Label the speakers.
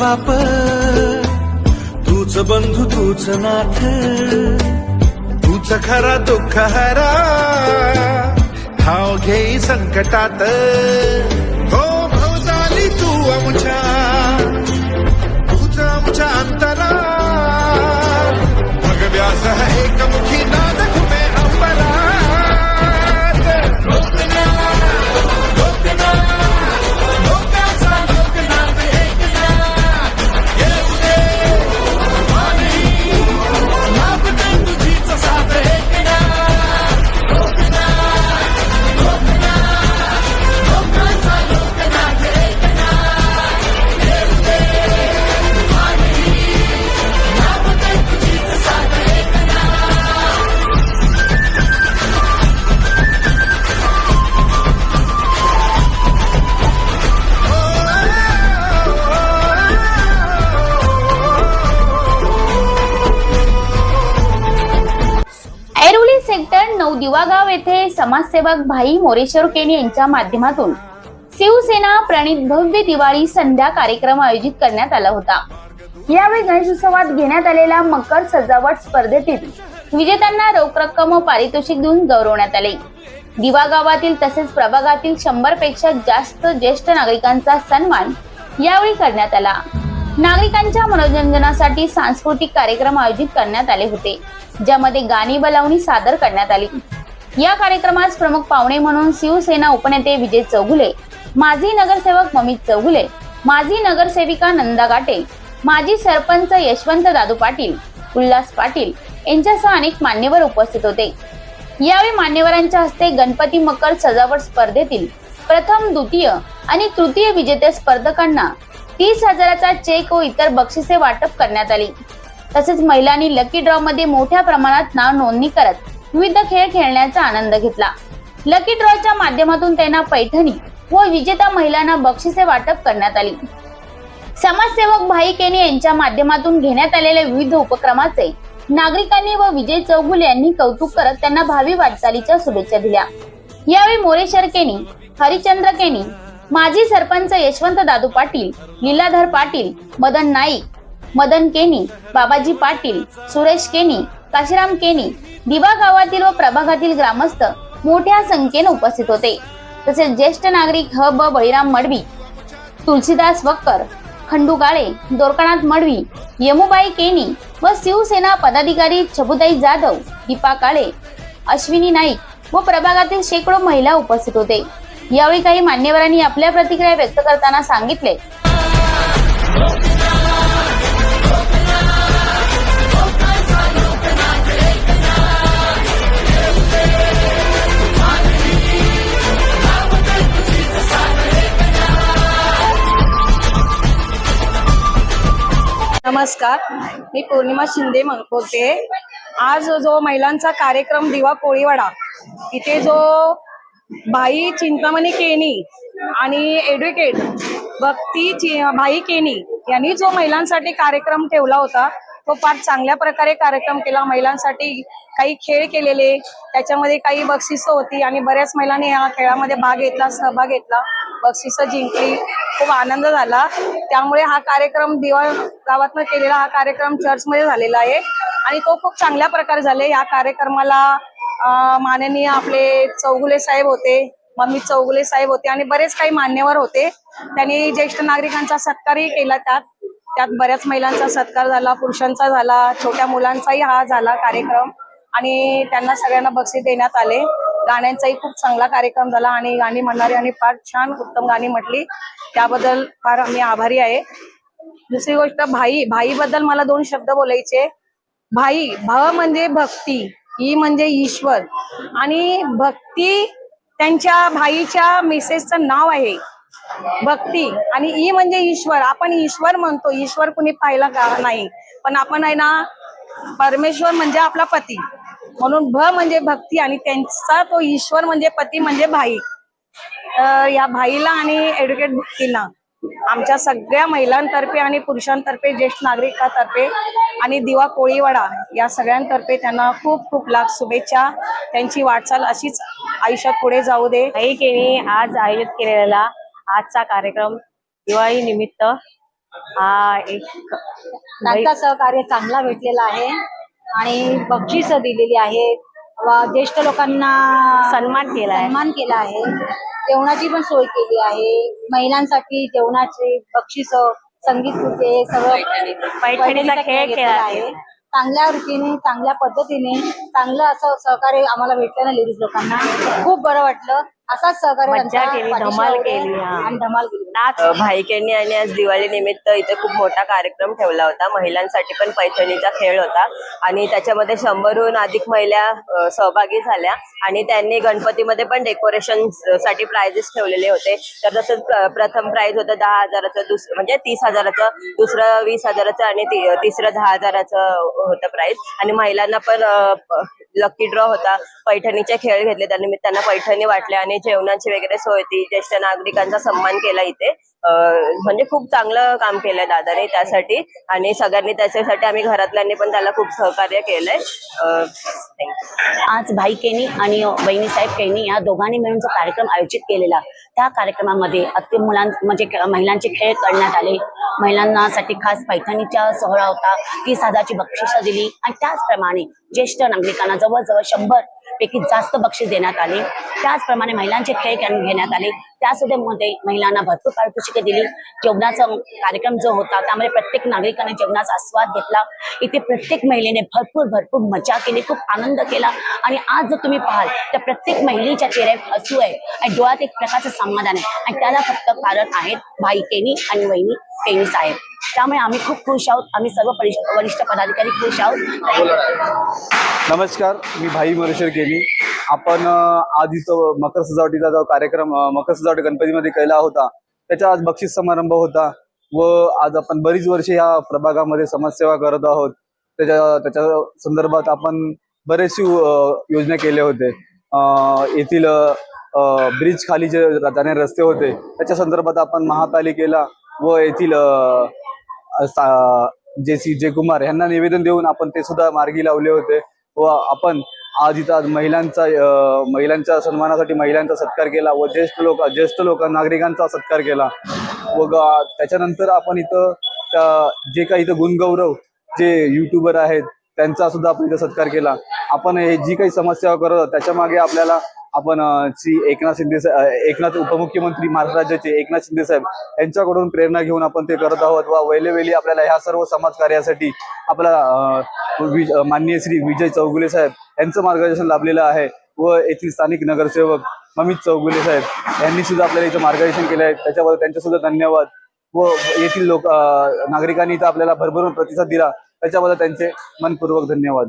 Speaker 1: बाप तूच बंधू तूच नाथ तूच खरा दुःख हरा. हाव घेई संकटात. हो भवताली तू आमच्या
Speaker 2: नऊ येथे समाजसेवक भाई मोरेश्वर केन यांच्या माध्यमातून शिवसेना प्रणित भव्य दिवाळी संध्या कार्यक्रम आयोजित करण्यात आला होता. यावेळी गणेशोत्सवात घेण्यात आलेल्या मकर सजावट स्पर्धेतील विजेत्यांना रोख रक्कम व पारितोषिक देऊन गौरवण्यात आले. दिवा गावातील तसेच प्रभागातील शंभरपेक्षा जास्त ज्येष्ठ नागरिकांचा सन्मान यावेळी करण्यात आला. नागरिकांच्या मनोरंजनासाठी सांस्कृतिक कार्यक्रम आयोजित करण्यात आले होते ज्यामध्ये गाणी बलावणी सादर करण्यात आली. या कार्यक्रमास प्रमुख पाहुणे म्हणून शिवसेना उपनेते विजय चौगुले माजी नगरसेवक ममित चौगुले माजी नगरसेविका नंदा गाटे माजी सरपंच यशवंत दादू पाटील उल्हास पाटील यांच्यासह अनेक मान्यवर उपस्थित होते. यावेळी मान्यवरांच्या हस्ते गणपती मकर सजावट स्पर्धेतील प्रथम द्वितीय आणि तृतीय विजेत्या स्पर्धकांना तीस हजाराचा चेक व इतर बक्षिसे वाटप करण्यात आली. तसेच महिलांनी लकी ड्रॉ मध्ये मोठ्या प्रमाणात नाव नोंदणी करत विविध खेळ खेळण्याचा आनंद घेतला. लकी ड्रॉच्या माध्यमातून त्यांना पैठणी व विजेता महिलांना बक्षिसे वाटप करण्यात आली. समाजसेवक भाई केने यांच्या माध्यमातून घेण्यात आलेल्या विविध उपक्रमाचे नागरिकांनी व विजय चौगुले यांनी कौतुक करत त्यांना भावी वाटचालीच्या शुभेच्छा दिल्या. यावेळी मोरेश्वर केनी हरिचंद्र केनी माजी सरपंच यशवंत दादू पाटील लीलाधर पाटील मदन नाईक मदन केनी बाबाजी पाटील सुरेश केनी काशीराम केनी दिवा गावातील व प्रभागातील ग्रामस्थ मोठ्या संख्येने उपस्थित होते. तसेच ज्येष्ठ नागरिक ह ब बळीराम मडवी तुलसीदास वक्कर खंडू काळे दोरकनाथ मडवी यमुबाई केनी व शिवसेना पदाधिकारी छबुताई जाधव दीपा काळे अश्विनी नाईक व प्रभागातील शेकडो महिला उपस्थित होते. यावेळी काही मान्यवरांनी आपल्या प्रतिक्रिया व्यक्त करताना सांगितले.
Speaker 3: नमस्कार मी पौर्णिमा शिंदे बोलते आज जो महिलांचा कार्यक्रम दिवा कोळीवाडा इथे जो भाई चिंतामणी केनी आणि एडव्होकेट भक्ती चि- भाई केनी यांनी जो महिलांसाठी कार्यक्रम ठेवला होता तो फार चांगल्या प्रकारे कार्यक्रम केला. महिलांसाठी काही खेळ केलेले त्याच्यामध्ये काही बक्षिसं होती आणि बऱ्याच महिलांनी या खेळामध्ये भाग घेतला सहभाग घेतला. बक्षिसं जिंकली. खूप आनंद झाला. त्यामुळे हा कार्यक्रम दिवा गावातनं केलेला हा कार्यक्रम चर्चमध्ये झालेला आहे. आणि तो खूप चांगल्या प्रकारे झाले. या कार्यक्रमाला माननीय आपले चौगुले साहेब होते मम्मी चौगुले साहेब होते आणि बरेच काही मान्यवर होते. त्यांनी ज्येष्ठ नागरिकांचा सत्कारही केला त्यात. त्यात बऱ्याच महिलांचा सत्कार झाला पुरुषांचा झाला छोट्या मुलांचाही हा झाला कार्यक्रम. आणि त्यांना सगळ्यांना बक्षीस देण्यात आले. गाण्यांचाही खूप चांगला कार्यक्रम झाला आणि गाणी म्हणणारी आणि फार छान उत्तम गाणी म्हटली. त्याबद्दल फार आम्ही आभारी आहे. दुसरी गोष्ट भाई भाई बद्दल मला दोन शब्द बोलायचे. भाई भ म्हणजे भक्ती ई म्हणजे ईश्वर. आणि भक्ती त्यांच्या भाईच्या मिसेसचं नाव आहे. भक्ती आणि ई म्हणजे ईश्वर. आपण ईश्वर म्हणतो. ईश्वर कुणी पाहिला का नाही? पण आपण आहे ना परमेश्वर म्हणजे आपला पती. म्हणून भ म्हणजे भक्ती आणि त्यांचा तो ईश्वर म्हणजे पती म्हणजे भाई. तर या भाईला आणि ऍडव्होकेट भक्तीला आमच्या सगळ्या महिलांतर्फे आणि पुरुषांतर्फे ज्येष्ठ नागरिकांतर्फे आणि दिवा कोळीवाडा या सगळ्यांतर्फे त्यांना खूप खूप लाख शुभेच्छा. त्यांची वाटचाल अशीच आयुष्यात पुढे जाऊ दे.
Speaker 4: केनी आज आयोजित केलेला आजचा कार्यक्रम दिवाळी निमित्त हा एक
Speaker 5: त्यांचा सहकार्य चांगला भेटलेला आहे. आणि बक्षीस दिलेली आहे व ज्येष्ठ लोकांना
Speaker 4: सन्मान केला आहे.
Speaker 5: सन्मान केला आहे. जेवणाची पण सोय केली आहे. महिलांसाठी जेवणाचे बक्षीस संगीत खुर्चे सगळं
Speaker 4: पैठणीचा खेळ खेळला आहे.
Speaker 5: चांगल्या रीतीने चांगल्या पद्धतीने चांगलं असं सहकार्य आम्हाला भेटलं ना लेडीज लोकांना. खूप बरं वाटलं. असाच सहकार्य
Speaker 4: मज्जा
Speaker 5: त्यांचा
Speaker 4: केली,
Speaker 5: पाठीशी
Speaker 4: धमाल केली, हा.
Speaker 5: आणि धमाल केली.
Speaker 4: नाच
Speaker 6: अ, भाईकेंनी आणि आज दिवाळी निमित्त इथे खूप मोठा कार्यक्रम ठेवला होता. महिलांसाठी पण पैठणीचा खेळ होता. आणि त्याच्यामध्ये शंभरहून अधिक महिला अ, सहभागी झाल्या. आणि त्यांनी गणपतीमध्ये पण डेकोरेशनसाठी प्राइजेस ठेवलेले होते. तर तसंच प्र- प्रथम प्राइज होतं दहा हजाराचं दुस म्हणजे तीस हजाराचं दुसरं वीस हजाराचं आणि ति- तिसरं दहा हजाराचं होतं प्राइज आणि महिलांना पण लकी ड्रॉ होता. पैठणीचे खेळ घेतले. त्या निमित्तानं पैठणी वाटल्या आणि जेवणाची वगैरे सोय होती ज्येष्ठ नागरिकांचा सन्मान केला इथे. म्हणजे खूप चांगलं काम केलंय दादाने त्यासाठी आणि सगळ्यांनी त्याच्यासाठी आम्ही घरातल्यांनी पण त्याला खूप सहकार्य केलंय.
Speaker 7: आज भाई केनी आणि बहिणी साहेब केनी या दोघांनी मिळून जो कार्यक्रम आयोजित केलेला त्या कार्यक्रमामध्ये अति मुलां म्हणजे महिलांचे खेळ करण्यात आले. महिलांसाठी खास पैठणीचा सोहळा होता तीस हजारची बक्षिसं दिली आणि त्याचप्रमाणे ज्येष्ठ नागरिकांना जवळजवळ शंभर पैकी जास्त बक्षीस देण्यात आले. त्याचप्रमाणे महिलांचे खेळ घेण्यात आले. त्यासुद्धा मध्ये महिलांना भरपूर पारितोषिके दिली. जेवणाचा कार्यक्रम जो होता त्यामध्ये प्रत्येक नागरिकाने जेवणाचा आस्वाद घेतला. इथे प्रत्येक महिलेने भरपूर भरपूर मजा केली खूप आनंद केला. आणि आज जर तुम्ही पाहाल तर प्रत्येक महिलेच्या चेहऱ्यावर हसू आहे आणि डोळ्यात एक प्रकारचं समाधान आहे. आणि त्याला फक्त कारण आहेत भाई केनी आणि वहिनी केनी साहेब. त्यामुळे आम्ही खूप खुश आहोत. आम्ही सर्व वरिष्ठ पदाधिकारी खुश आहोत.
Speaker 8: नमस्कार मी भाई मोरेश्वर केली. आपण आधी आज इथं मकर सजावटीचा जो कार्यक्रम मकर सजावट गणपतीमध्ये केला होता त्याचा आज बक्षीस समारंभ होता व आज आपण बरीच वर्षे या प्रभागामध्ये समाजसेवा करत आहोत. त्याच्या त्याच्या संदर्भात आपण बरेचशी योजना केले होते. येथील ब्रिज खाली जे जाणारे रस्ते होते त्याच्या संदर्भात आपण महापालिकेला व येथील जे सी जे कुमार यांना निवेदन देऊन आपण ते सुद्धा मार्गी लावले होते व आपण आज इथं आज महिलांचा महिलांच्या सन्मानासाठी महिलांचा सत्कार केला व ज्येष्ठ लोक ज्येष्ठ लोक नागरिकांचा सत्कार केला. व ग- त्याच्यानंतर आपण इथं जे काही इथं गुणगौरव जे युट्यूबर आहेत त्यांचा सुद्धा आपण इथं सत्कार केला. आपण हे जी काही समस्या करत त्याच्यामागे आपल्याला आपण श्री एकनाथ शिंदे एकनाथ उपमुख्यमंत्री महाराष्ट्र राज्याचे एकनाथ शिंदे साहेब यांच्याकडून प्रेरणा घेऊन आपण ते करत आहोत व वेलेवेली आपल्याला ह्या सर्व समाज कार्यासाठी आपल्याला माननीय श्री विजय चौगुले साहेब यांचं मार्गदर्शन लाभलेलं आहे व येथील स्थानिक नगरसेवक अमित चौगुले साहेब यांनी सुद्धा आपल्याला इथं मार्गदर्शन केलं आहे. त्याच्याबद्दल त्यांचे सुद्धा धन्यवाद व येथील लोक नागरिकांनी इथं आपल्याला भरभरून प्रतिसाद दिला. त्याच्याबद्दल त्यांचे मनपूर्वक धन्यवाद.